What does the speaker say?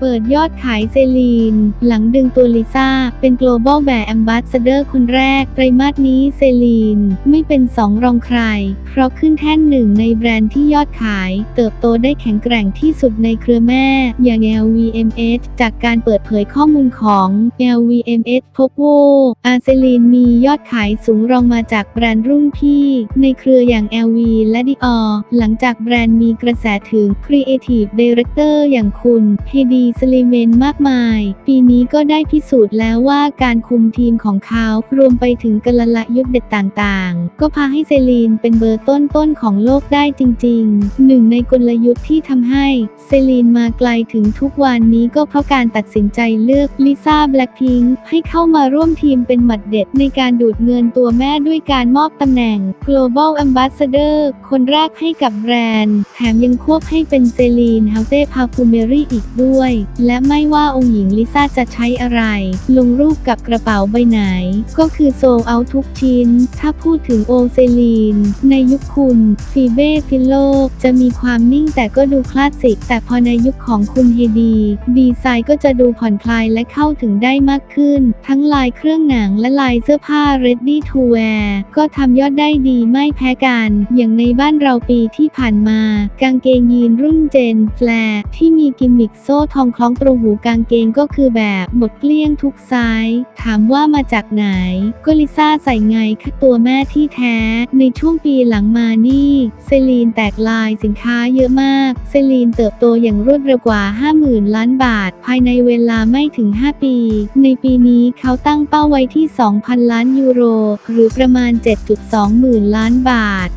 เปิดยอดขายเซลีน หลังดึงตัวลิซ่า เป็น global brand ambassador คนแรก ไตรมาสนี้เซลีน ไม่เป็นสองรองใคร เพราะขึ้นแท่นหนึ่งในแบรนด์ที่ยอดขาย เติบโตได้แข็งแกร่งที่สุดในเครือแม่ อย่าง LVMH จากการเปิดเผยข้อมูลของ LVMH พบว่าอาเซลีนมียอดขายสูงรองมาจากแบรนด์รุ่นพี่ ในเครืออย่าง LV และ Dior หลังจากแบรนด์มีกระแสถึง Creative Director อย่างคุณเฮดีสลิเมนมากมาย ปีนี้ก็ได้พิสูจน์แล้วว่าการคุมทีมของเขารวมไปถึงกลละยุทธ์เด็ดต่างๆ ก็พาให้เซลีนเป็นเบอร์ต้นๆของโลกได้จริงๆ หนึ่งในกลยุทธ์ที่ทำให้เซลีนมาไกลถึงทุกวันนี้ก็เพราะการตัดสินใจเลือกลิซ่าแบล็คพิงค์ให้เข้ามาร่วมทีมเป็นหมัดเด็ดในการดูดเงินตัวแม่ด้วยการมอบตำแหน่ง global ambassador คนแรกให้กับแบรนด์ แถมยังควบให้เป็นเซลีนเฮาเต้พาฟูเมรี่อีกด้วยและไม่ว่าองค์หญิงลิซ่าจะใช้อะไร ลงรูปกับกระเป๋าใบไหน ก็คือโซลเอาทุกชิ้น ถ้าพูดถึงโอเซลีน ในยุคคุณฟีเบ้ฟิโลจะมีความนิ่งแต่ก็ดูคลาสสิก แต่พอในยุคของคุณเฮดี ดีไซน์ก็จะดูผ่อนคลายและเข้าถึงได้มากขึ้น ทั้งลายเครื่องหนังและลายเสื้อผ้า ready to wear ก็ทำยอดได้ดีไม่แพ้กัน อย่างในบ้านเราปีที่ผ่านมา กางเกงยีนรุ่นเจนแฟร์ที่มีกิมมิคโซ่ทองคล้องตรงหูกางเกงก็คือแบบหมดเกลี้ยงทุกไซส์ถามว่ามาจากไหน ก็ลิซ่าใส่ไงคะตัวแม่ที่แท้ ในช่วงปีหลังมานี่ เซลีนแตกลายสินค้าเยอะมาก เซลีนเติบโตอย่างรวดเร็วกว่า 50,000 ล้านบาท ภายในเวลาไม่ถึง 5 ปี ในปีนี้เขาตั้งเป้าไว้ที่ 2,000 ล้านยูโร หรือประมาณ 7.2 หมื่นล้านบาท